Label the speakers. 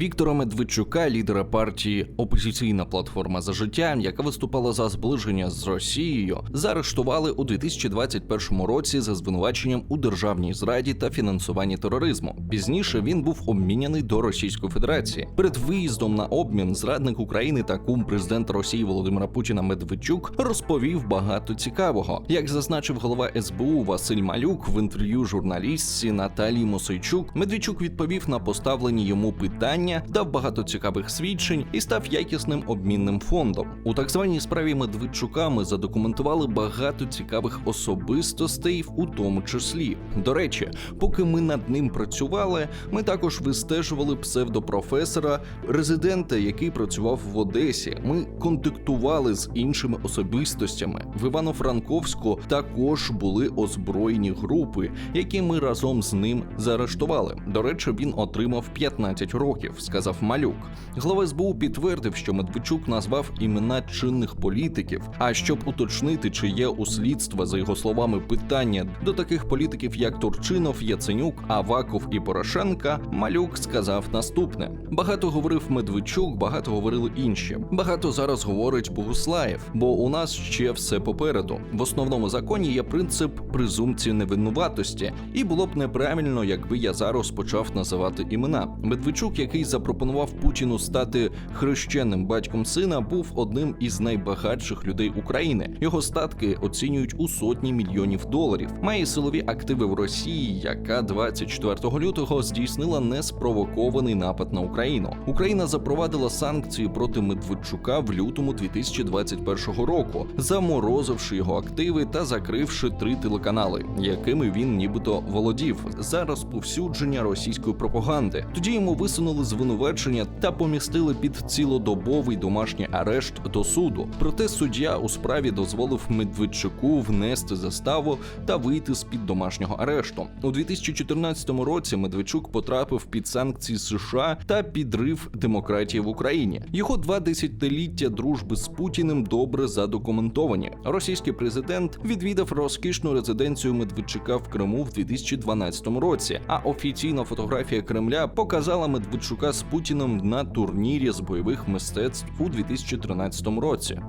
Speaker 1: Віктора Медведчука, лідера партії Опозиційна платформа за життя, яка виступала за зближення з Росією, заарештували у 2021 році за звинуваченням у державній зраді та фінансуванні тероризму. Пізніше він був обміняний до Російської Федерації. Перед виїздом на обмін зрадник України та кум президента Росії Володимира Путіна Медведчук розповів багато цікавого. Як зазначив голова СБУ Василь Малюк в інтерв'ю журналістці Наталії Мосейчук, Медведчук відповів на поставлені йому питання, дав багато цікавих свідчень і став якісним обмінним фондом. У так званій справі Медведчука ми задокументували багато цікавих особистостей, у тому числі. До речі, поки ми над ним працювали, ми також вистежували псевдопрофесора, резидента, який працював в Одесі. Ми контактували з іншими особистостями. В Івано-Франковську також були озброєні групи, які ми разом з ним заарештували. До речі, він отримав 15 років, сказав Малюк. Глава СБУ підтвердив, що Медведчук назвав імена чинних політиків. А щоб уточнити, чи є у слідства, за його словами, питання до таких політиків, як Турчинов, Яценюк, Аваков і Порошенка, Малюк сказав наступне: багато говорив Медведчук, багато говорили інші. Багато зараз говорить Богуслаєв, бо у нас ще все попереду. В основному законі є принцип презумпції невинуватості, і було б неправильно, якби я зараз почав називати імена. Медведчук, який запропонував Путіну стати хрещеним батьком сина, був одним із найбагатших людей України. Його статки оцінюють у сотні мільйонів доларів. Має силові активи в Росії, яка 24 лютого здійснила неспровокований напад на Україну. Україна запровадила санкції проти Медведчука в лютому 2021 року, заморозивши його активи та закривши три телеканали, якими він нібито володів за розповсюдження російської пропаганди. Тоді йому висунули звинувачення та помістили під цілодобовий домашній арешт до суду. Проте суддя у справі дозволив Медведчуку внести заставу та вийти з під домашнього арешту. У 2014 році Медведчук потрапив під санкції США та підрив демократії в Україні. Його два десятиліття дружби з Путіним добре задокументовані. Російський президент відвідав розкішну резиденцію Медведчука в Криму в 2012 році. А офіційна фотографія Кремля показала Медведчука з Путіним на турнірі з бойових мистецтв у 2013 році.